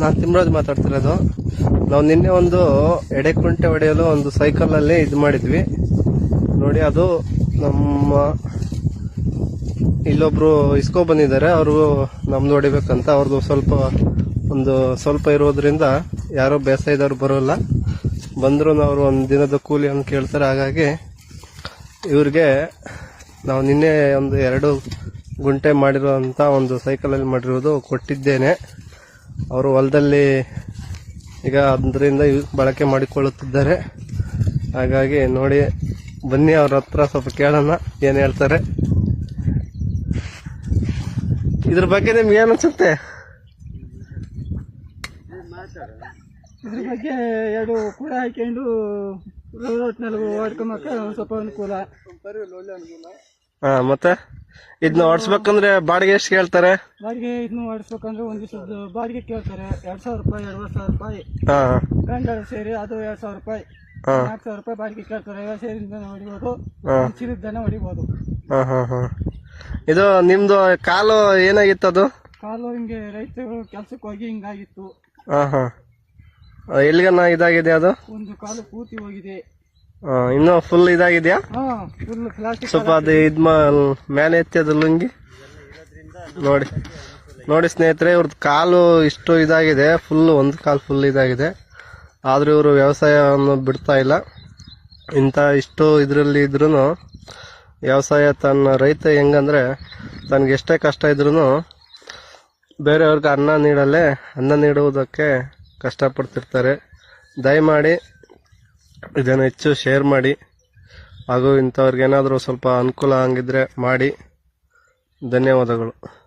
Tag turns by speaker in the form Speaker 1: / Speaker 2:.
Speaker 1: ನಾನು ತಿಮ್ರಾಜ್ ಮಾತಾಡ್ತಿರೋದು. ನಾವು ನಿನ್ನೆ ಒಂದು ಎಡೆಕುಂಟೆ ಹೊಡೆಯಲು ಒಂದು ಸೈಕಲ್ ಅಲ್ಲಿ ಇದು ಮಾಡಿದ್ವಿ. ನೋಡಿ, ಅದು ನಮ್ಮ ಇಲ್ಲೊಬ್ರು ಇಸ್ಕೊ ಬಂದಿದ್ದಾರೆ. ಅವರು ನಮ್ದು ಹೊಡಿಬೇಕಂತ. ಅವ್ರದ್ದು ಸ್ವಲ್ಪ ಒಂದು ಸ್ವಲ್ಪ ಇರೋದ್ರಿಂದ ಯಾರೋ ಬೇಸಾಯದವ್ರು ಬರೋಲ್ಲ. ಬಂದ್ರು ಅವರು ಒಂದು ದಿನದ ಕೂಲಿ ಅಂತ ಕೇಳ್ತಾರೆ. ಹಾಗಾಗಿ ಇವ್ರಿಗೆ ನಾವು ನಿನ್ನೆ ಒಂದು ಎರಡು ಗುಂಟೆ ಮಾಡಿರುವಂತ ಒಂದು ಸೈಕಲಲ್ಲಿ ಮಾಡಿರೋದು ಕೊಟ್ಟಿದ್ದೇನೆ. ಅವರು ಹೊಲದಲ್ಲಿ ಈಗ ಅದರಿಂದ ಬಳಕೆ ಮಾಡಿಕೊಳ್ಳುತ್ತಿದ್ದಾರೆ. ಹಾಗಾಗಿ ನೋಡಿ ಬನ್ನಿ ಅವ್ರ ಹತ್ರ ಸ್ವಲ್ಪ ಕೇಳೋಣ ಏನು ಹೇಳ್ತಾರೆ. ಇದ್ರ ಬಗ್ಗೆ ನಿಮ್ಗೆ ಏನು ಅನ್ಸುತ್ತೆ?
Speaker 2: ಇದ್ರ ಬಗ್ಗೆ ಎರಡು ಕೂಡ ಹಾಕೊಂಡು ಓಡ್ಕೊಂಬಕ್ಕ ಸ್ವಲ್ಪ ಅನುಕೂಲ.
Speaker 1: ಹಾ ಮತ್ತೆ? ಇದನ್ನ ಓಡಿಸ್ಬೇಕಂದ್ರೆ ಬಾಡಿಗೆ ಎಷ್ಟು ಕೇಳ್ತಾರೆ?
Speaker 2: ಬಾಡಿಗೆ ಇದನ್ನು ಓಡಿಸ್ಬೇಕಂದ್ರೆ ಒಂದ್ ದಿವಸದ ಬಾಡಿಗೆ ಕೇಳ್ತಾರೆ. ಎರಡ್ ಸಾವಿರ ರೂಪಾಯಿ ಎರಡುವರೆ ಸಾವಿರ ರೂಪಾಯಿ.
Speaker 1: ಹಾ.
Speaker 2: ಗಂಡ ಸೇರಿ ಅದು ಎರಡ್ ಸಾವಿರ ರೂಪಾಯಿ.
Speaker 1: ಹಾ.
Speaker 2: ನಾಲ್ಕು ಸಾವಿರ ರೂಪಾಯಿ ಬಾಡಿಗೆ ಕೇಳ್ತಾರೆ. ಐವತ್ತು ಸೇರಿಂದ ಹೊಡಿಬೋದು.
Speaker 1: ಹಾ.
Speaker 2: ಚೀಲದ ಹೊಡಿಬೋದು.
Speaker 1: ಹಾ ಹಾ ಹಾ. ಇದು ನಿಮ್ದು ಕಾಲು ಏನಾಗಿತ್ತು ಅದು?
Speaker 2: ಕಾಲು ಹಿಂಗೆ ರೈತರು ಕೆಲ್ಸಕ್ಕೆ ಹೋಗಿ ಹಿಂಗಾಗಿತ್ತು.
Speaker 1: ಹಾ ಹಾ. ಎಲ್ಲಿಗನ ಇದಾಗಿದೆ ಅದು?
Speaker 2: ಒಂದು ಕಾಲು ಕೂತಿ ಹೋಗಿದೆ.
Speaker 1: ಇನ್ನೂ ಫುಲ್ ಇದಾಗಿದ್ಯಾ? ಸ್ವಲ್ಪ ಅದು ಇದ್ ಮೇಲೆ ಎತ್ತಿ ಅದು ಲುಂಗಿ? ನೋಡಿ ನೋಡಿ ಸ್ನೇಹಿತರೆ ಇವ್ರದ್ದು ಕಾಲು ಇಷ್ಟು ಇದಾಗಿದೆ ಫುಲ್ ಒಂದು ಕಾಲು ಫುಲ್ ಇದಾಗಿದೆ. ಆದರೂ ಇವರು ವ್ಯವಸಾಯವನ್ನು ಬಿಡ್ತಾ ಇಲ್ಲ. ಇಂಥ ಇಷ್ಟು ಇದರಲ್ಲಿ ಇದ್ರೂ ವ್ಯವಸಾಯ ತನ್ನ ರೈತ ಹೆಂಗಂದರೆ ತನಗೆ ಎಷ್ಟೇ ಕಷ್ಟ ಇದ್ರೂ ಬೇರೆಯವ್ರಿಗೆ ಅನ್ನ ನೀಡಲ್ಲೇ ಅನ್ನ ನೀಡುವುದಕ್ಕೆ ಕಷ್ಟಪಡ್ತಿರ್ತಾರೆ. ದಯಮಾಡಿ ಇದನ್ನು ಹೆಚ್ಚು ಶೇರ್ ಮಾಡಿ. ಹಾಗೂ ಇಂಥವ್ರಿಗೇನಾದರೂ ಸ್ವಲ್ಪ ಅನುಕೂಲ ಹಂಗಿದ್ರೆ ಮಾಡಿ. ಧನ್ಯವಾದಗಳು.